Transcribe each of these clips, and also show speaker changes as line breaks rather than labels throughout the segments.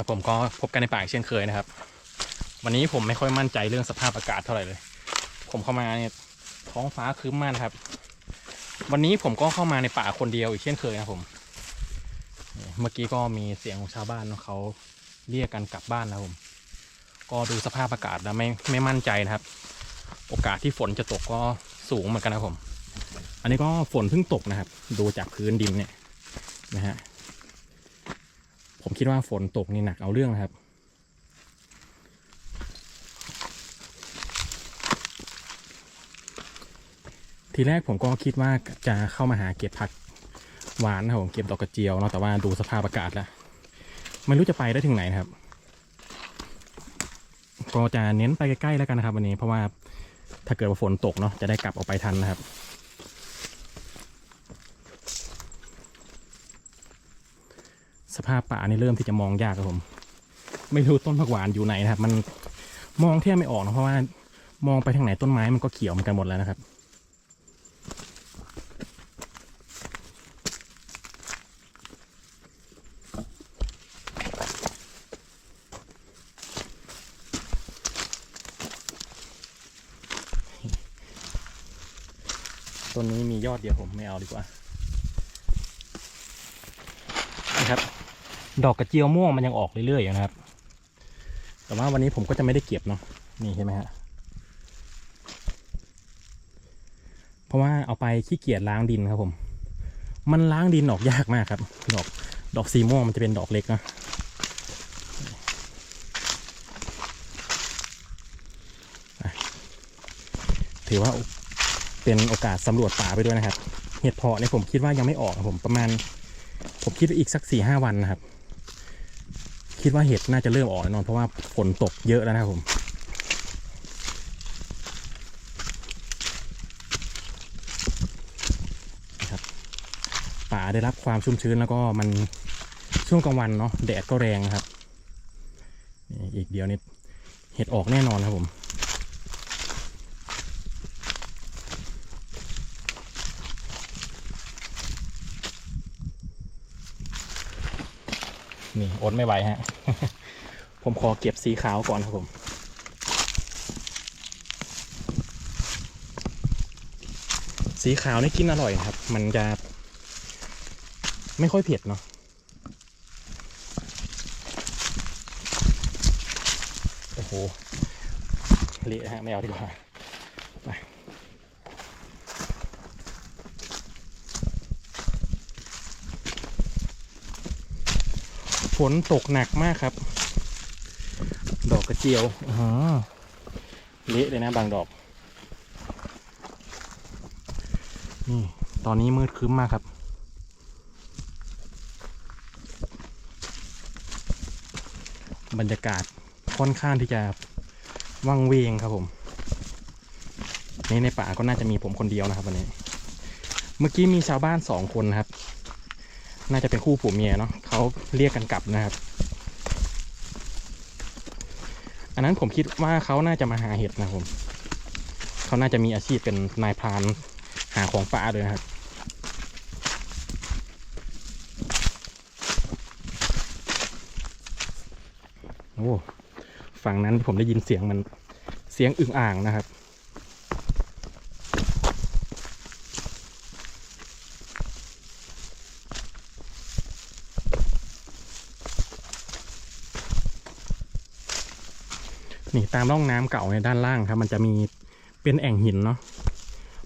ครับผมก็พบกันในป่าอีกเช่นเคยนะครับ วันนี้ผมไม่ค่อยมั่นใจเรื่องสภาพอากาศเท่าไหร่เลย ผมเข้ามาเนี่ยท้องฟ้าครึ้มมากนะครับ วันนี้ผมก็เข้ามาในป่าคนเดียวอีกเช่นเคยนะผม เมื่อกี้ก็มีเสียงของชาวบ้านเขาเรียกกันกลับบ้านนะผม ก็ดูสภาพอากาศแล้วไม่ไม่มั่นใจนะครับ โอกาสที่ฝนจะตกก็สูงเหมือนกันนะผม อันนี้ก็ฝนเพิ่งตกนะครับ ดูจากพื้นดินเนี่ยนะฮะ ผมคิดว่าฝนตกนี่หนักเอาเรื่องนะครับ ทีแรกผมก็คิดว่าจะเข้ามาหาเก็บผักหวานนะครับผมเก็บดอกกระเจียวเนาะแต่ว่าดูสภาพอากาศแล้วไม่รู้จะไปได้ถึงไหนนะครับ ก็จะเน้นไปใกล้ๆแล้วกันนะครับ วันนี้เพราะว่าถ้าเกิดว่าฝนตกเนาะจะได้กลับออกไปทันนะครับ สภาพป่านี่เริ่มที่จะมองยากครับผม ไม่รู้ต้นผักหวานอยู่ไหนนะครับ มันมองแทบไม่ออกนะเพราะว่ามองไปทางไหนต้นไม้มันก็เขียวมือนกันหมดแล้วนะครับต้นนี้มียอดเดียวผมไม่เอาดีกว่านะครับ ดอกกระเจียวม่วงมันยังออกเรื่อยๆอยู่นะครับ แต่ว่าวันนี้ผมก็จะไม่ได้เก็บเนาะนี่เห็นไหมฮะเพราะว่าเอาไปขี้เกียจล้างดินครับผม มันล้างดินออกยากมากครับ ดอกดอกสีม่วงมันจะเป็นดอกเล็กเนะอะถือว่าเป็นโอกาสสำรวจป่าไปด้วยนะครับ เห็ดเพาะเนี่ยผมคิดว่ายังไม่ออกครับผมประมาณ ผมคิดว่าอีกสักสี่ห้าวันนะครับ คิดว่าเห็ดน่าจะเริ่มออกแน่นอน เพราะว่าฝนตกเยอะแล้วนะครับผมครับป่าได้รับความชุ่มชื้นแล้วก็มันช่วงกลางวันเนาะแดดก็แรงครับ อีกเดียวนี่เห็ดออกแน่นอนครับผม นี่อดไม่ไหวฮะ ผมขอเก็บสีขาวก่อนครับผมสีขาวนี่กินอร่อยครับ มันจะ ไม่ค่อยเผ็ดเนาะ โอ้โห เละฮะ ไม่เอาดีกว่าไปฝ นตกหนักมากครับ ดอกกระเจียวเละเลยนะบางดอก นี่ ตอนนี้มืดครึ้มมากครับ บรรยากาศค่อนข้างที่จะว่างเวงครับผม นี่ในป่าก็น่าจะมีผมคนเดียวนะครับวันนี้ เมื่อกี้มีชาวบ้านสองคนนะครับ น่าจะเป็นคู่ผัวเมียเนาะเขาเรียกกันกลับนะครับ อันนั้นผมคิดว่าเขาน่าจะมาหาเห็ดนะครับผมเขาน่าจะมีอาชีพเป็นนายพรานหาของป่าด้วยครับโอ้ฝั่งนั้นผมได้ยินเสียงมันเสียงอึ่งอ่างนะครับ นี่ตาม ร่องน้ำเก่าในด้านล่างครับ มันจะมีเป็นแอ่งหินเนาะ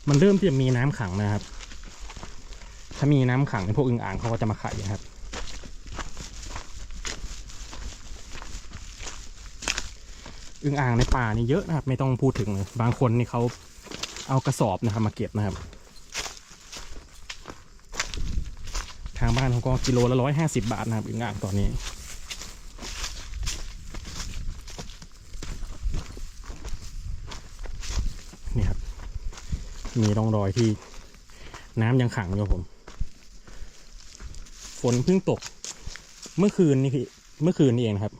มันเริ่มที่จะมีน้ำขังนะครับ ถ้ามีน้ำขังพวกอึ่งอ่างเขาก็จะมาไข่นะครับ อึ่งอ่างในป่านี่เยอะนะครับ ไม่ต้องพูดถึงเลยบางคนนี่เขาเอากระสอบนะครับมาเก็บนะครับ ทางบ้านเขาก็กิโลละร้อยห้าสิบาทนะครับอึ่งอ่างตอนนี้ครับ มีร่องรอยที่น้ำยังขังอยู่ครับผม ฝนเพิ่งตก เมื่อคืนนี่พี่เมื่อคืนนี่เองครับ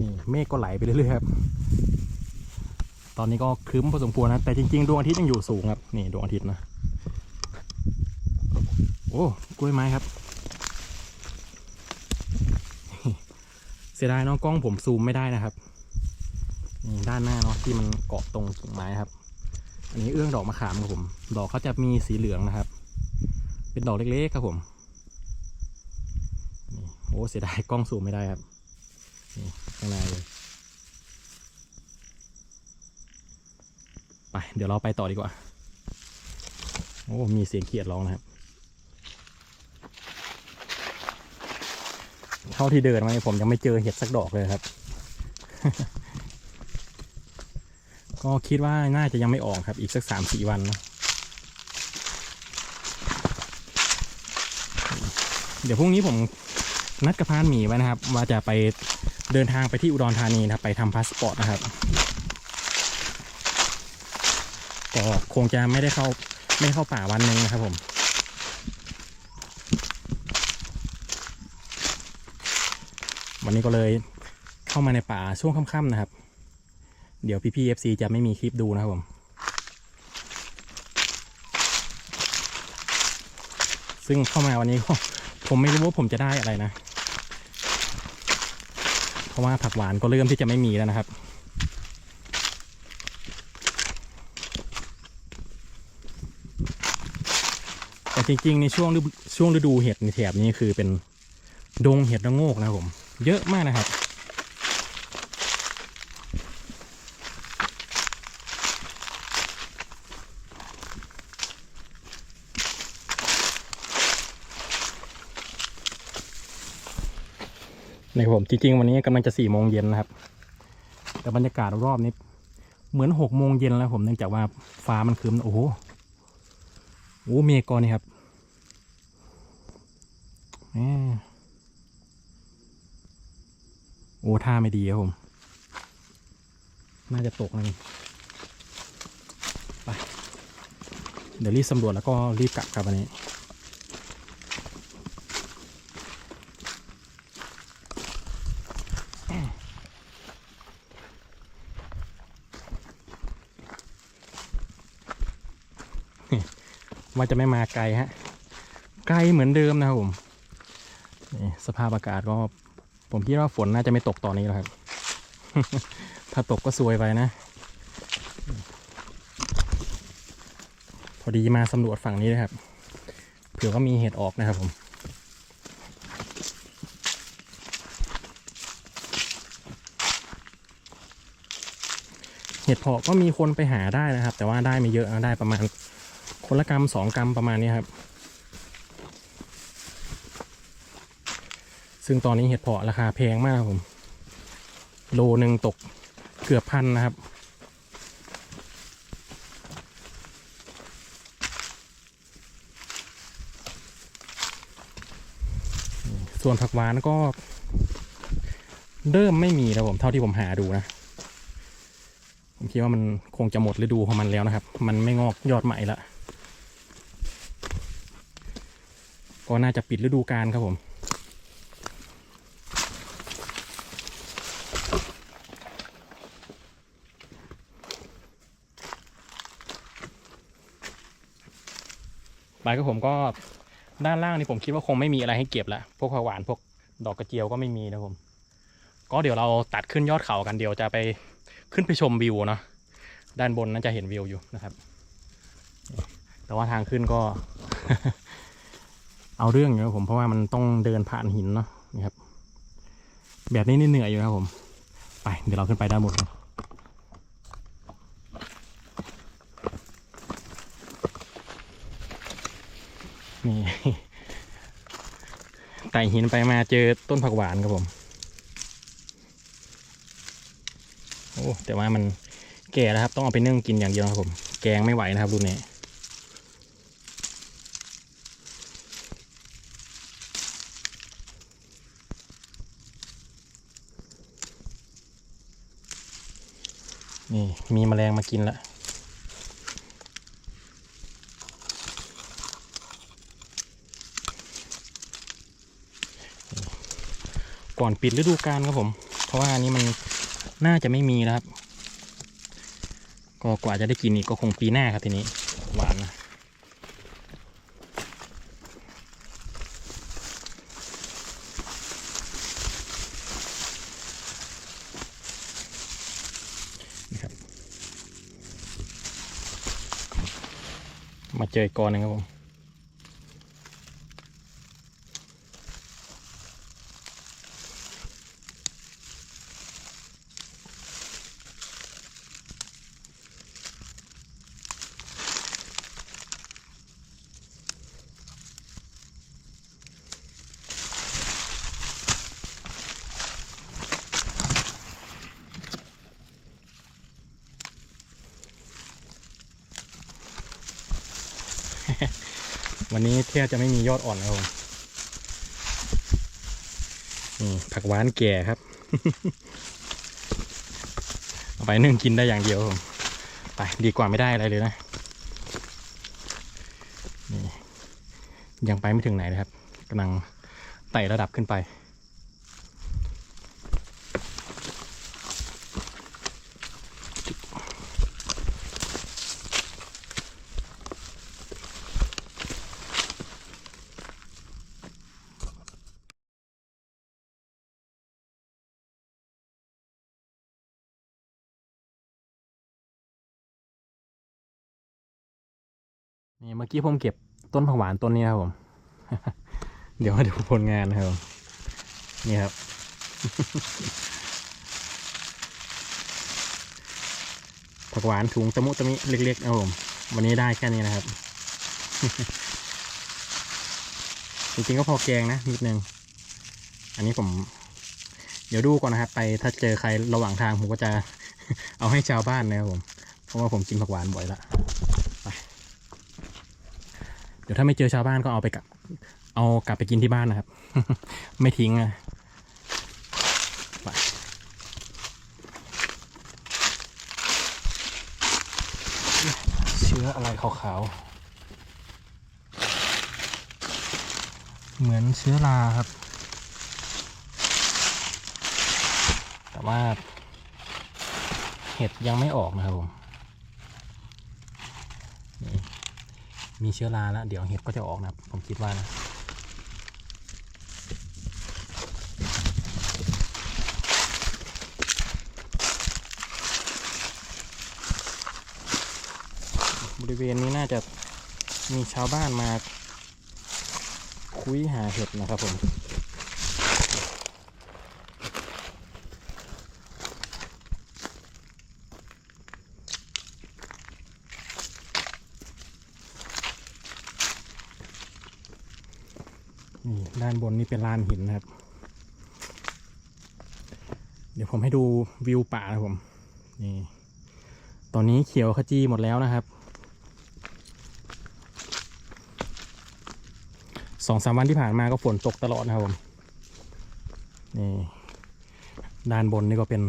นี่เมฆก็ไหลไปเรื่อยๆครับตอนนี้ก็ครึ้มพอสมควรนะแต่จริงๆดวงอาทิตย์ยังอยู่สูงครับ นี่ดวงอาทิตย์นะ โอ้กล้วยไม้ครับ เสียดายเน้องกล้องผมซูมไม่ได้นะครับด้านหน้าเนาะที่มันเกาะตรงกิ่งไม้ครับ อันนี้เอื้องดอกมะขามครับผม ดอกเขาจะมีสีเหลืองนะครับ เป็นดอกเล็กๆครับผมโอ้เสียดายกล้องซูมไม่ได้ครับนี่ข้างในเลยไปเดี๋ยวเราไปต่อดีกว่า โอ้มีเสียงเขียดร้องนะครับ เท่าที่เดินมาผมยังไม่เจอเห็ดสักดอกเลยครับ ก็คิดว่าน่าจะยังไม่ออกครับ อีกสักสามสี่วันเนะเดี๋ยวพรุ่งนี้ผมนัดกับพานหมีไว้นะครับ ว่าจะไปเดินทางไปที่อุดรธานีนะครับ ไปทำพาสปอร์ตนะครับ ก็คงจะไม่ได้เข้าไม่เข้าป่าวันหนึ่งนะครับผม นนี้ก็เลยเข้ามาในป่าช่วงค่ำๆนะครับ เดี๋ยวพี่ๆ FC จะไม่มีคลิปดูนะครับผม ซึ่งเข้ามาวันนี้ก็ผมไม่รู้ว่าผมจะได้อะไรนะ เพราะว่าผักหวานก็เริ่มที่จะไม่มีแล้วนะครับแต่จริงๆ ในช่วงฤดูช่วงฤดูเห็ดในแถบนี้คือเป็นดงเห็ดระโงกนะครับผม เยอะมากนะครับนผมจริงๆ วันนี้กำลังจะสี่โมงเย็นนะครับ แต่บรรยากาศรอบนี้เหมือนหกโมงเย็นแล้วผมเนื่องจากว่าฟ้ามันครึ้มโอ้โหโอ้เมฆก่อนนี่ครับ โอ้ท่าไม่ดีครับผม น่าจะตกนะนี่ไป เดี๋ยวรีบสำรวจแล้วก็รีบกลับครับวันนี้ว่าจะไม่มาไกลฮะ ไกลเหมือนเดิมนะครับผมนี่สภาพอากาศก็ ผมคิดว่าฝนน่าจะไม่ตกตอนนี้แล้วครับ ถ้าตกก็ซวยไปนะ พอดีมาสำรวจฝั่งนี้เลยครับ เผื่อว่ามีเห็ดออกนะครับผมเห็ดเพาะก็มีคนไปหาได้นะครับ แต่ว่าได้ไม่เยอะนะได้ประมาณคนละกรัมสองกรัมประมาณนี้ครับ ซึ่งตอนนี้เห็ดเพาะราคาแพงมากครับผม โลหนึ่งตกเกือบพันนะครับ ส่วนผักหวานก็เริ่มไม่มีแล้วผมเท่าที่ผมหาดูนะ ผมคิดว่ามันคงจะหมดฤดูของมันแล้วนะครับ มันไม่งอกยอดใหม่ละก็น่าจะปิดฤดูกาลครับผม ไปครับผมก็ด้านล่างนี่ผมคิดว่าคงไม่มีอะไรให้เก็บละพวกผักหวานพวกดอกกระเจียวก็ไม่มีนะผมก็เดี๋ยวเราตัดขึ้นยอดเขากันเดี๋ยวจะไปขึ้นไปชมวิวเนาะด้านบนน่าจะเห็นวิวอยู่นะครับ แต่ว่าทางขึ้นก็ เอาเรื่องอยู่ผมเพราะว่ามันต้องเดินผ่านหินเนาะนี่ครับ แบบนี้นี่เหนื่อยอยู่นะครับผม ไปเดี๋ยวเราขึ้นไปด้านบนกัน ไต่หินไปมาเจอต้นผักหวานครับผม โอ้แต่ว่ามันแก่แล้วครับ ต้องเอาไปนึ่งกินอย่างเดียวครับผม แกงไม่ไหวนะครับรุ่นนี้นี่มีแมลงมากินละ ก่อนปิดฤดูกาลครับผมทราะว่าอันนี้มันน่าจะไม่มีแล้วครับ ก็กว่าจะได้กินอีกก็คงปีหน้าครับทีนี้หวานนะครับมาเจออีกกอนหนึ่งครับผม ทบจะไม่มียอดอ่อนแล้วผมนี่ผักหวานแก่ครับ เอาไปนึ่งกินได้อย่างเดียวผมไปดีกว่าไม่ได้อะไรเลยนะนี่ยังไปไม่ถึงไหนเลยครับกำลังไต่ระดับขึ้นไป มื่อกี้ผมเก็บต้นผักหวานต้นนี้ครับผม เดี๋ยวมาดูผลงานนะครับผมนี่ครับ ผักหวานถุงตะมุตะมิเล็กๆนะครับผม วันนี้ได้แค่นี้นะครับ จริงๆก็พอแกงนะนิดนึง อันนี้ผม เดี๋ยวดูก่อนนะครับ ไปถ้าเจอใครระหว่างทางผมก็จะเอาให้ชาวบ้านนะครับผม เพราะว่าผมกินผักหวานบ่อยละ เดี๋ยวถ้าไม่เจอชาวบ้านก็เอาไปกลับ เอากลับไปกินที่บ้านนะครับ ไม่ทิ้งอะเชื้ออะไรขาวๆ เหมือนเชื้อราครับ แต่ว่าเห็ดยังไม่ออกนะครับผม มีเชื้อราแล้วเดี๋ยวเห็ดก็จะออกนะผมคิดว่านะบริเวณนี้น่าจะมีชาวบ้านมาคุยหาเห็ดนะครับผม บนนี่เป็นลานหินนะครับ เดี๋ยวผมให้ดูวิวป่านะผม นี่ ตอนนี้เขียวขจีหมดแล้วนะครับสองสามวันที่ผ่านมาก็ฝนตกตลอดนะครับผม นี่ ด้านบนนี่ก็เป็น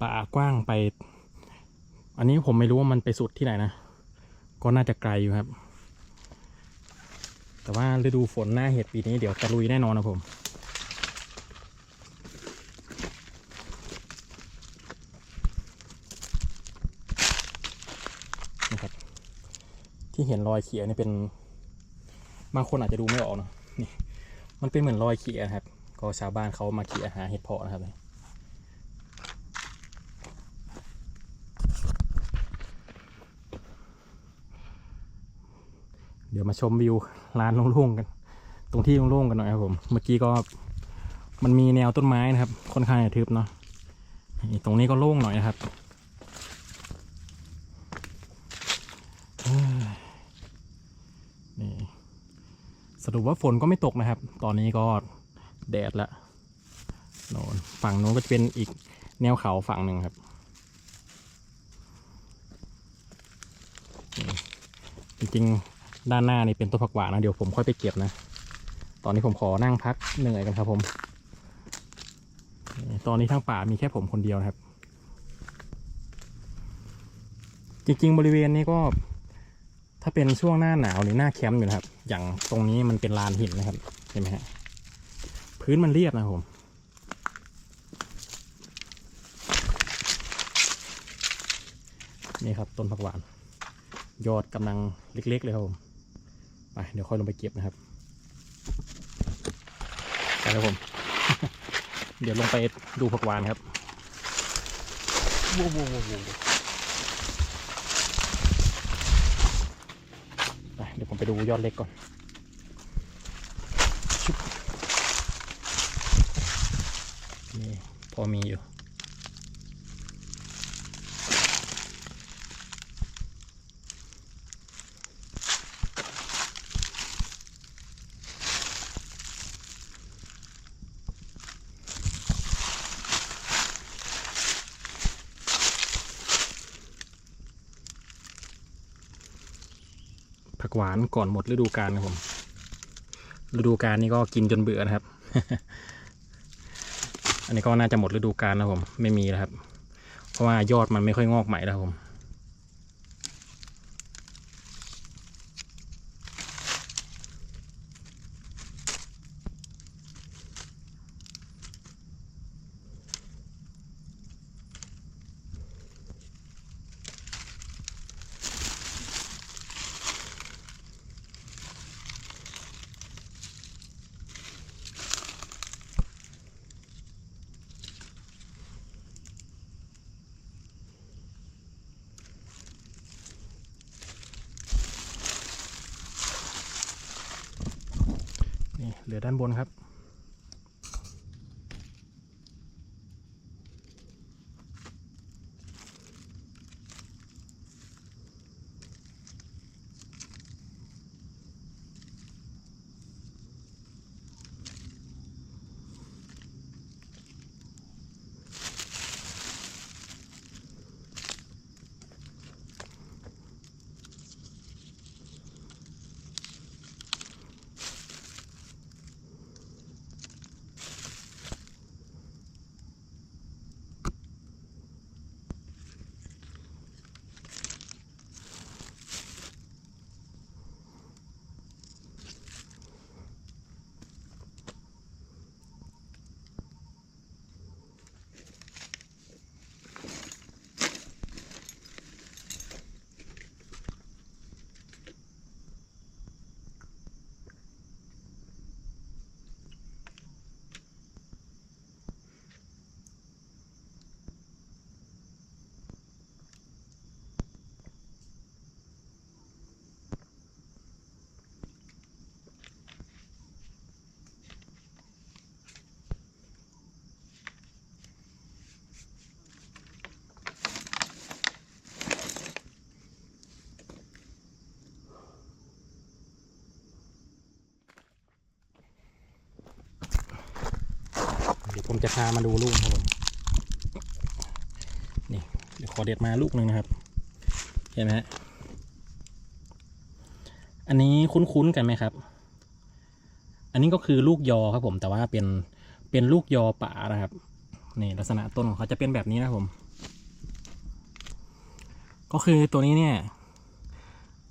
ป่ากว้างไป อันนี้ผมไม่รู้ว่ามันไปสุดที่ไหนนะ ก็น่าจะไกลอยู่ครับ แต่ว่าฤดูฝนหน้าเห็ดปีนี้เดี๋ยวตะลุยแน่นอนนะผมนะครับที่เห็นรอยเขียนี่เป็นบางคนอาจจะดูไม่ออกเนอะนี่มันเป็นเหมือนรอยเขียนะครับ ก็ชาวบ้านเขามาเขียหาเห็ดเพาะนะครับ ดี๋ยวมาชมวิวร้านโล่งๆกัน ตรงที่โล่งๆกันหน่อยครับผม เมื่อกี้ก็มันมีแนวต้นไม้นะครับ ค่อนข้างจะทึบเนาะตรงนี้ก็โล่งหน่อยนะครับนี่สรุปว่าฝนก็ไม่ตกนะครับ ตอนนี้ก็แดดละโน่นฝั่งโน้นก็จะเป็นอีกแนวเขาฝั่งหนึ่งครับจริงๆ ด้านหน้านี่เป็นต้นผักหวานนะเดี๋ยวผมค่อยไปเก็บนะ ตอนนี้ผมขอนั่งพักเหนื่อยกันครับผม ตอนนี้ทั้งป่ามีแค่ผมคนเดียวครับ จริงๆบริเวณนี้ก็ ถ้าเป็นช่วงหน้าหนาวหรือหน้าแคมป์อยู่นะครับ อย่างตรงนี้มันเป็นลานหินนะครับเห็นไหมฮะพื้นมันเรียบนะผมนี่ครับต้นผักหวาน ยอดกำลังเล็ก ๆ เลยครับผม ไปเดี๋ยวค่อยลงไปเก็บนะครับไปครับผม เดี๋ยวลงไปดูผักหวานครับว้าวว้าวว้าวว้าวไปเดี๋ยวผมไปดูยอดเล็กก่อนชุบนี่พอมีอยู่ หวานก่อนหมดฤดูกาลครับผม ฤดูกาลนี้ก็กินจนเบื่อนะครับ อันนี้ก็น่าจะหมดฤดูกาลนะผม ไม่มีแล้วครับ เพราะว่ายอดมันไม่ค่อยงอกใหม่แล้วผม นี่ เหลือด้านบนครับ เดี๋ยว ผมจะพามาดูลูกครับผมนี่เดี๋ยวขอเด็ดมาลูกหนึ่งนะครับ เห็นไหมฮะอันนี้คุ้นๆกันไหมครับ อันนี้ก็คือลูกยอครับผม แต่ว่าเป็นเป็นลูกยอป่านะครับนี่ลักษณะต้นของเขาจะเป็นแบบนี้นะครับผม ก็คือตัวนี้เนี่ย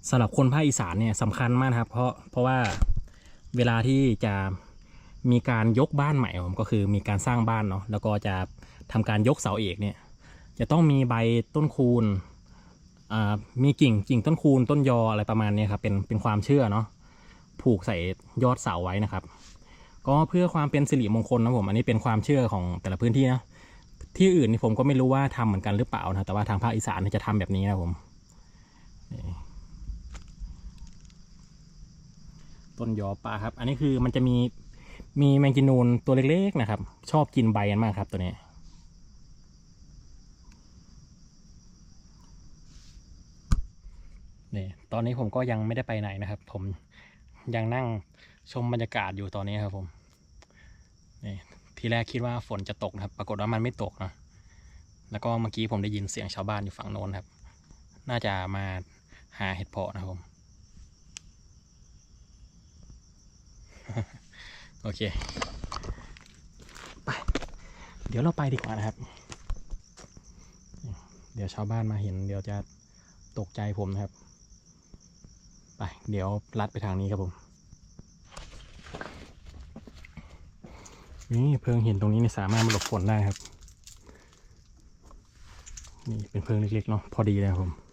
สำหรับคนภาคอีสานเนี่ยสำคัญมากครับ เพราะเพราะว่าเวลาที่จะ มีการยกบ้านใหม่ผมก็คือมีการสร้างบ้านเนาะแล้วก็จะทำการยกเสาเอกเนี่ย จะต้องมีใบต้นคูณอ่ามีกิ่งกิ่งต้นคูณต้นยออะไรประมาณนี้ครับเป็นเป็นความเชื่อเนาะผูกใส่ยอดเสาไว้นะครับ ก็เพื่อความเป็นสิริมงคลนะผมอันนี้เป็นความเชื่อของแต่ละพื้นที่นะที่อื่นนี่ผมก็ไม่รู้ว่าทำเหมือนกันหรือเปล่านะแต่ว่าทางภาคอีสานจะทำแบบนี้นะผมต้นยอปลาครับ อันนี้คือมันจะมี มีแมงจีนูนตัวเล็กๆนะครับ ชอบกินใบกันมากครับตัวนี้ นี่ตอนนี้ผมก็ยังไม่ได้ไปไหนนะครับ ผมยังนั่งชมบรรยากาศอยู่ตอนนี้ครับผม นี่ทีแรกคิดว่าฝนจะตกนะครับ ปรากฏว่ามันไม่ตกนะแล้วก็เมื่อกี้ผมได้ยินเสียงชาวบ้านอยู่ฝั่งโน้นครับ น่าจะมาหาเห็ดเพาะนะครับผม โอเค ไป เดี๋ยวเราไปดีกว่านะครับ เดี๋ยวชาวบ้านมาเห็น เดี๋ยวจะตกใจผมนะครับ ไป เดี๋ยวลัดไปทางนี้ครับผม นี่เพิงเห็นตรงนี้เนี่ยสามารถมาหลบฝนได้ครับ นี่เป็นเพิงเล็กๆเนาะ พอดีเลยครับผม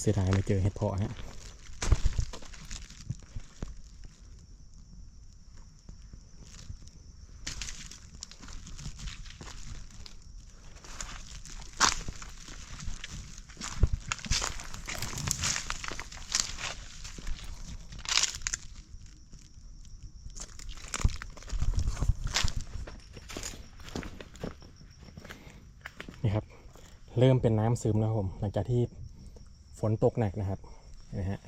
เสียดายไม่เจอเห็ดเพาะฮะนี่ครับ เริ่มเป็นน้ำซึมแล้วผม หลังจากที่ ฝนตกหนักนะครับนะฮะ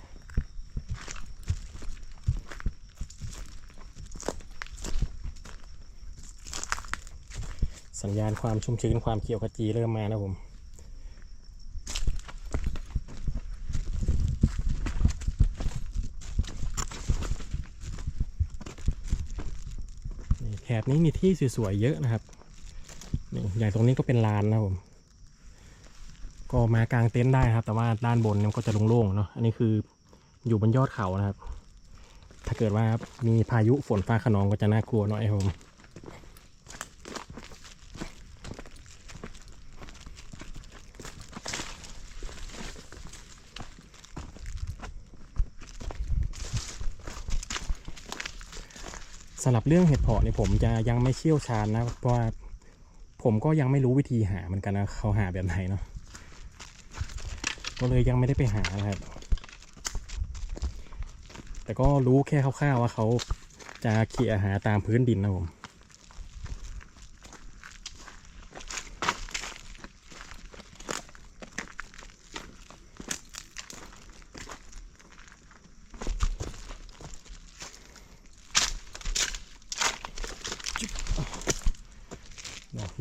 สัญญาณความชุ่มชื้นความเขียวขจีเริ่มมาแล้วผมแถบนี้มีที่สวยๆเยอะนะครับ อย่างตรงนี้ก็เป็นลานนะผม ก็มากางเต็นท์ได้ครับ แต่ว่าด้านบนมันก็จะโล่งๆเนาะอันนี้คืออยู่บนยอดเขานะครับ ถ้าเกิดว่ามีพายุฝนฟ้าขนองก็จะน่ากลัวหน่อยครับผมสำหรับเรื่องเห็ดเพาะเนี่ยผมจะยังไม่เชี่ยวชาญนะ เพราะว่าผมก็ยังไม่รู้วิธีหาเหมือนกันนะเขาหาแบบไหนเนาะ ก็เลยยังไม่ได้ไปหานะครับ แต่ก็รู้แค่คร่าวๆว่าเขาจะเขี่ยหาตามพื้นดินนะผม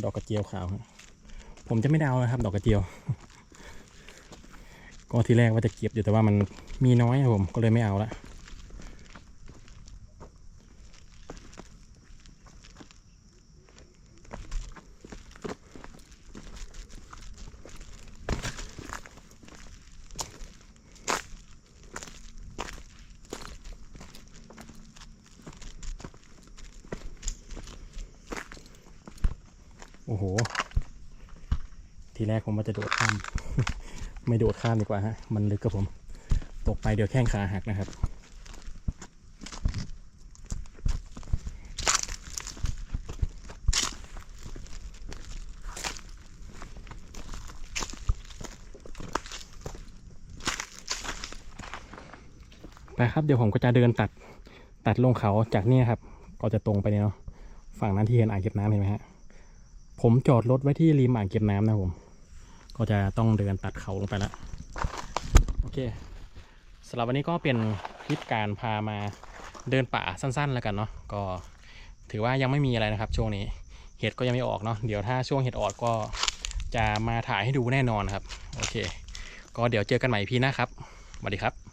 ดอกกระเจียวขาว ผมจะไม่ด้เอานะครับ ดอกกระเจียว ก็ทีแรกว่าจะเก็บอยู่แต่ว่ามันมีน้อยครับผมก็เลยไม่เอาละโอ้โห ทีแรกผมว่าจะโดดข้าม ไม่โดดข้ามดีกว่าฮะ มันลึกกับผม ตกไปเดี๋ยวแข้งขาหักนะครับ ไปครับเดี๋ยวผมก็จะเดินตัดตัดลงเขาจากนี่ครับ ก็จะตรงไปเนี่ยเนาะฝั่งนั้นที่เห็นอ่างเก็บน้ำเห็นไหมฮะผมจอดรถไว้ที่ริมอ่างเก็บน้ำนะผม ก็จะต้องเดินตัดเขาลงไปแล้วโอเคสำหรับวันนี้ก็เป็นคลิปการพามาเดินป่าสั้นๆแล้วกันเนาะก็ถือว่ายังไม่มีอะไรนะครับ ช่วงนี้เห็ดก็ยังไม่ออกเนาะเดี๋ยวถ้าช่วงเห็ดออกก็จะมาถ่ายให้ดูแน่นอนครับ โอเค ก็เดี๋ยวเจอกันใหม่พีนะครับสวัสดีครับ